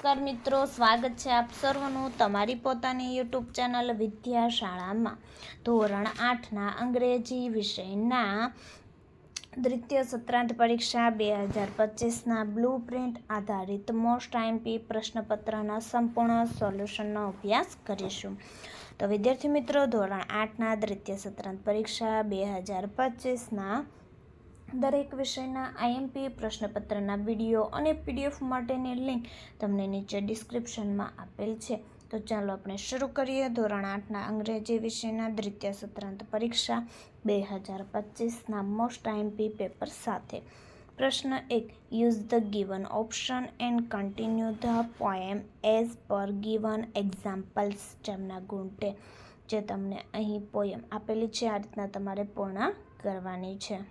નમસ્કાર મિત્રો સ્વાગત છે આપ સર્વનું તમારી પોતાની યુટ્યુબ ચેનલ વિદ્યાશાળામાં ધોરણ આઠના અંગ્રેજી વિષયના દ્વિતીય સત્રાંત પરીક્ષા બે હજાર પચીસના બ્લુ પ્રિન્ટ આધારિત મોસ્ટ આઈમપી પ્રશ્નપત્રના સંપૂર્ણ સોલ્યુશનનો અભ્યાસ કરીશું તો વિદ્યાર્થી મિત્રો ધોરણ આઠના દ્વિતીય સત્રાંત પરીક્ષા બે હજાર પચીસના દરેક વિષયના આઈએમપી પ્રશ્નપત્રના વિડીયો અને પીડીએફ માટેની લિંક તમને નીચે ડિસ્ક્રિપ્શનમાં આપેલ છે તો ચાલો આપણે શરૂ કરીએ ધોરણ આઠના અંગ્રેજી વિષયના દ્વિતીય સત્રાંત પરીક્ષા બે હજાર પચીસના મોસ્ટ આઈએમપી પેપર સાથે પ્રશ્ન એક use the given option and continue the poem as per given examples જેમના ગુંટે જે તમને અહીં પોયમ આપેલી છે આ રીતના તમારે પૂર્ણ કરવાની છે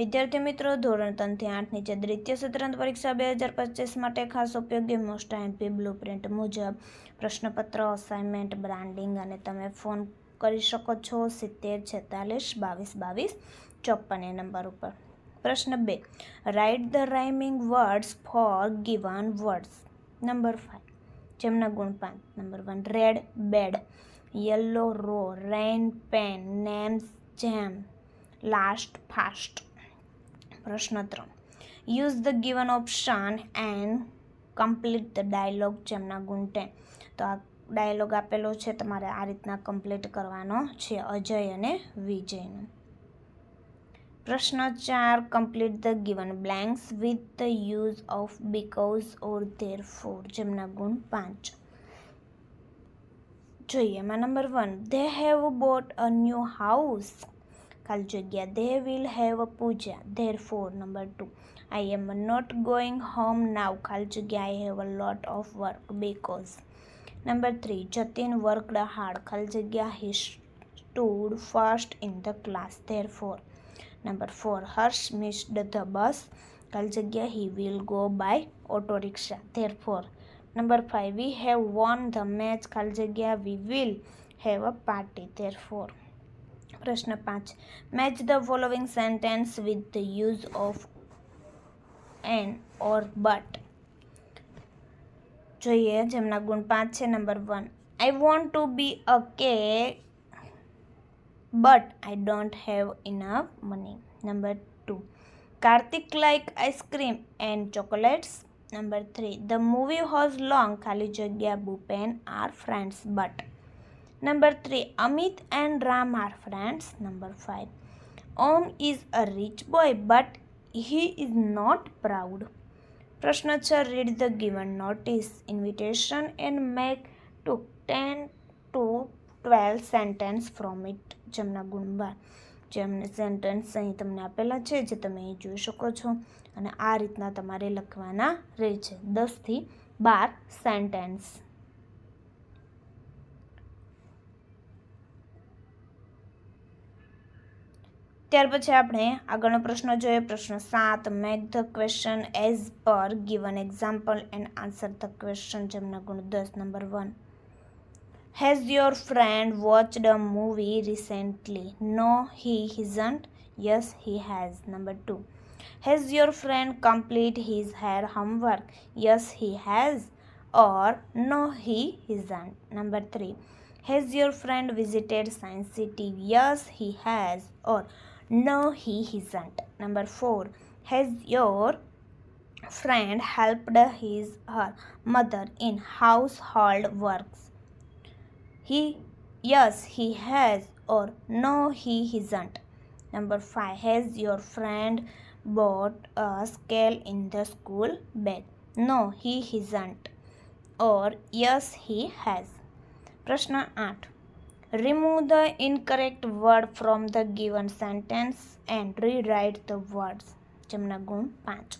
વિદ્યાર્થી મિત્રો ધોરણ ત્રણથી આઠ નીચે દ્વિતીય સત્રાંત પરીક્ષા બે હજાર પચીસ માટે ખાસ ઉપયોગી મોસ્ટ એમપી બ્લુ પ્રિન્ટ મુજબ પ્રશ્નપત્ર અસાઇનમેન્ટ બ્રાન્ડિંગ અને તમે ફોન કરી શકો છો સિત્તેર છેતાલીસ બાવીસ બાવીસ ચોપ્પન એ નંબર ઉપર પ્રશ્ન બે write the rhyming words for given words number five જેમના ગુણ પાંચ number one red bed yellow row rain pen names જેમ લાસ્ટ ફાસ્ટ પ્રશ્ન ત્રણ use the given option and complete the dialogue જેમના ગુણ ટેન તો આ ડાયલોગ આપેલો છે તમારે આ રીતના કમ્પ્લીટ કરવાનો છે અજય અને વિજયનો પ્રશ્ન ચાર complete the given blanks with the use of because or there for જેમના ગુણ પાંચ જોઈએ એમાં number one they have bought a new house Kaljugya. They will have a puja. Therefore, number two, I am not going home now. Kaljugya, I have a lot of work because. Number three, Jatin worked hard. Kaljugya, he stood first in the class. Therefore, number four, Harsh missed the bus. Kaljugya, he will go by auto rickshaw. Therefore, number five, we have won the match. Kaljugya, we will have a party. Therefore, પ્રશ્ન પાંચ match the following sentence with the use of and or but જોઈએ જેમના ગુણ પાંચ છે number one I want to be a K but I don't have enough money number two Kartik like ice cream and chocolates number three the movie was long ખાલી જગ્યા Bhupen are friends but number three Amit and Ram are friends number five Om is a rich boy but he is not proud પ્રશ્ન છ read the given notice invitation and make to ten to twelve sentences from it જેમના ગુણબાર જેમને sentence અહીં તમને આપેલા છે જે તમે અહીં જોઈ શકો છો અને આ રીતના તમારે લખવાના રહે છે દસથી બાર સેન્ટેન્સ त્યાર પછી આપણે આગળના પ્રશ્નો જોઈએ પ્રશ્ન 7 match the question as per given example and answer the question જેમ ના ગુણ 10 number 1 has your friend watched a movie recently no he hasn't yes he has number 2 has your friend complete his homework yes he has or no he hasn't number 3 has your friend visited science city yes he has or No, he isn't. Number four, has your friend helped his her mother in household works? He, yes, he has. Or no, he isn't. Number five, has your friend bought a scale in the school bag? No, he isn't. Or yes, he has. Prashna 8 remove the incorrect word from the given sentence and rewrite the words જેમના ગુણ પાંચ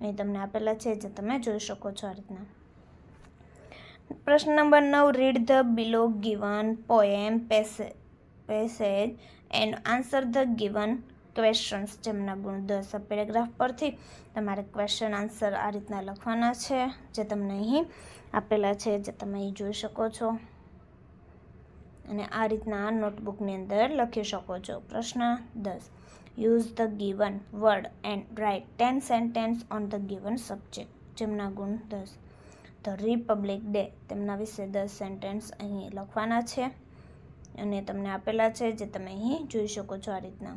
અહીં તમને આપેલા છે જે તમે જોઈ શકો છો આ રીતના પ્રશ્ન નંબર નવ read the below given poem passage and answer the given questions જેમના ગુણ દસ પેરેગ્રાફ પરથી તમારે ક્વેશ્ચન આન્સર આ રીતના લખવાના છે જે તમને અહીં આપેલા છે જે તમે અહીં જોઈ શકો છો અને આ રીતના આ નોટબુકની અંદર લખી શકો છો પ્રશ્ન દસ use the given word and write ten sentences on the given subject જેમના ગુણ દસ ધ રિપબ્લિક ડે તેમના વિશે દસ સેન્ટેન્સ અહીં લખવાના છે અને તમને આપેલા છે જે તમે અહીં જોઈ શકો છો આ રીતના